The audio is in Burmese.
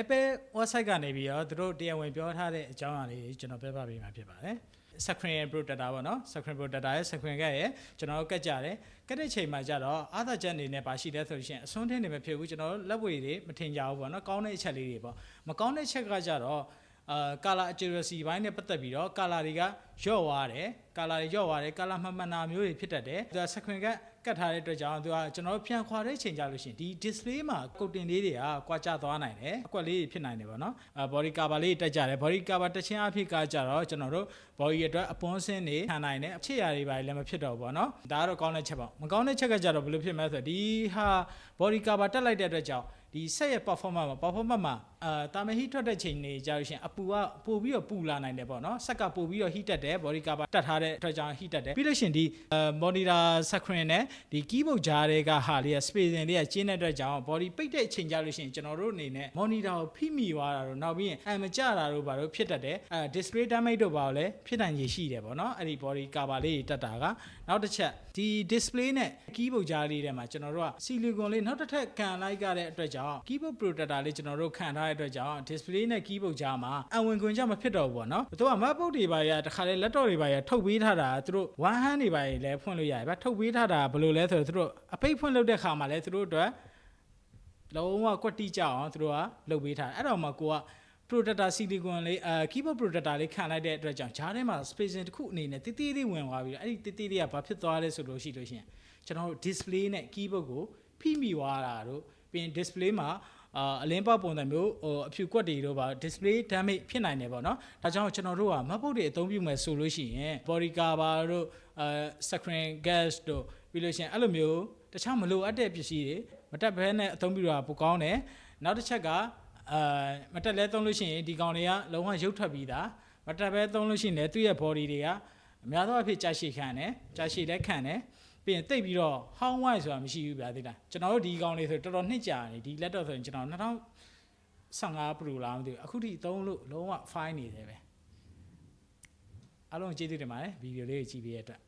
Apple website ကနေပြီးတော့သူတို့တရားဝင်ပြောထားတဲ့အကြောင်းအရာလေးကျွန်တော်ပြပြပေးမှာဖြစ်ပါတယ် screen protector ပေါ့နော် screen protector ရဲ့ screen ကရဲ့ကျွန်တော်တို့ကတ်ကြတယ်ကတ်တဲ့ချိန်မှာကျတော့အာသာချက်အနေနဲ့ပါရှိတယ်ဆိုလို့ရှိရင်အစွန်းထင်းနေမဖြစ်ဘူးကျွန်တော်တို့လက်ဝေတွေမထင်ကြဘူးပေါ့နော်ကောင်းတဲ့အချက်လေးတွေပေါ့မကောင်းတဲ့ချက်ကကျတော့ အာကာလာ accuracy ဘိုင်းနဲ့ပတ်သက်ပြီးတော့ကာလာတွေကရော့သွားတယ်ကာလာတွေရော့သွားတယ်ကာလာမှန်မှန်နာမျိုးတွေဖြစ်တတ်တယ်သူက screen ကကတ်ထားတဲ့အတွက်ကြောင့်သူကကျွန်တော်တို့ပြန်ခွာတဲ့ချိန်ကြလို့ရှိရင်ဒီ display မှာကုတ်တင်လေးတွေကကွာကျသွားနိုင်တယ်အကွက်လေးတွေဖြစ်နိုင်တယ်ပေါ့နော်အာ body cover လေးတက်ကြတယ် body cover တက်ချင်းအဖြစ်ကကြတော့ကျွန်တော်တို့ body အတွက်အပွန်းစင်းတွေခံနိုင်တယ်အဖြစ်ရာတွေပါလည်းမဖြစ်တော့ဘူးပေါ့နော်ဒါကတော့ကောင်းတဲ့ချက်ပေါ့မကောင်းတဲ့ချက်ကကြတော့ဘယ်လိုဖြစ်မလဲဆိုတော့ဒီဟာ body cover တက်လိုက်တဲ့အတွက်ကြောင့်ဒီဆက်ရဲ့ performance မှာ performance မှာ အာတာမဟီထွက်တဲ့ချိန်တွေကြာလို့ရှိရင်အပူကပို့ပြီးတော့ပူလာနိုင်တယ်ပေါ့နော်ဆက်ကပို့ပြီးတော့ heat တက်တယ် body cover တက်ထားတဲ့အတွက်ကြောင့် heat တက်တယ်ပြီးလို့ရှိရင်ဒီအာ monitor screen နဲ့ဒီ keyboard ကြားတွေကဟာလေးက spacing လေးကကျင်းတဲ့အတွက်ကြောင့် body ပိတ်တဲ့အချိန်ကြာလို့ရှိရင်ကျွန်တော်တို့အနေနဲ့ monitor ကိုဖိမိသွားတာတော့နောက်ပြီးရင်အမကြတာတို့ဘာလို့ဖြစ်တတ်တယ်အဲ display damage တို့ဘာလို့လဲဖြစ်နိုင်ရရှိတယ်ပေါ့နော်အဲ့ဒီ body cover လေးတက်တာကနောက်တစ်ချက်ဒီ display နဲ့ keyboard ကြားလေးထဲမှာကျွန်တော်တို့က silicon လေးနောက်တစ်ထပ်ခံလိုက်ကြတဲ့အတွက်ကြောင့် keyboard protector လေးကျွန်တော်တို့ခံထားတဲ့အတွက်ကြောင့် display နဲ့ keyboard ကြားမှာအဝင်ခွင်ကြမဖြစ်တော့ဘူးပေါ့နော်သူက MacBook တွေပါရတခါလေ laptop တွေပါရထုတ်ပေးထားတာသူတို့ one hand တွေပါရလည်းဖွင့်လို့ရတယ်ဗျထုတ်ပေးထားတာဘယ်လိုလဲဆိုတော့သူတို့အပိတ်ဖွင့်လုပ်တဲ့ခါမှာလည်းသူတို့အတွက်လုံးဝကွက်တိကြအောင်သူတို့ကလုပ်ပေးထားတယ်အဲ့တော့မှကိုက protector silicon လေးအဲ keyboard protector လေးခံလိုက်တဲ့အတွက်ကြောင့်ဂျားထဲမှာ spacing တစ်ခုအနေနဲ့တိတိလေးဝင်သွားပြီးတော့အဲ့ဒီတိတိလေးကဘာဖြစ်သွားလဲဆိုလို့ရှိလို့ရှိရင်ကျွန်တော်တို့ display နဲ့ keyboard ကိုဖိမိသွားတာတို့ပြီးရင် display မှာ အာအလင်းပေါက်ပုံစံမျိုးဟိုအဖြူကွက်တွေတို့ပါ display damage ဖြစ်နိုင်တယ်ပေါ့နော်ဒါကြောင့်ကျွန်တော်တို့က MacBook တွေအသုံးပြုမယ်ဆိုလို့ရှိရင် body cover တို့အဲ screen gas တို့ပြီးလို့ရှိရင်အဲ့လိုမျိုးတခြားမလိုအပ်တဲ့ပစ္စည်းတွေမတက်ဘဲနဲ့အသုံးပြုတာပိုကောင်းတယ်နောက်တစ်ချက်ကအာမတက်လဲသုံးလို့ရှိရင်ဒီကောင်တွေကလုံးဝရုပ်ထွက်ပြီးသားမတက်ပဲသုံးလို့ရှိရင်လည်းသူ့ရဲ့ body တွေကအများသောအားဖြင့်ကြာရှည်ခံတယ်ကြာရှည်လည်းခံတယ် ပြီးရင်တိတ်ပြီးတော့ဟောင်းဝိုင်းဆိုတာမရှိဘူးဗျာသိလားကျွန်တော်တို့ဒီကောင်လေးဆိုတော်တော်နှစ်ကြာနေဒီ laptop ဆိုရင်ကျွန်တော်2015 Pro လားမသိဘူးအခုထိသုံးလို့လုံးဝ fine နေတယ်ပဲအားလုံးကျေးဇူးတင်ပါတယ်ဗီဒီယိုလေးကိုကြည့်ပေးရတဲ့အတွက်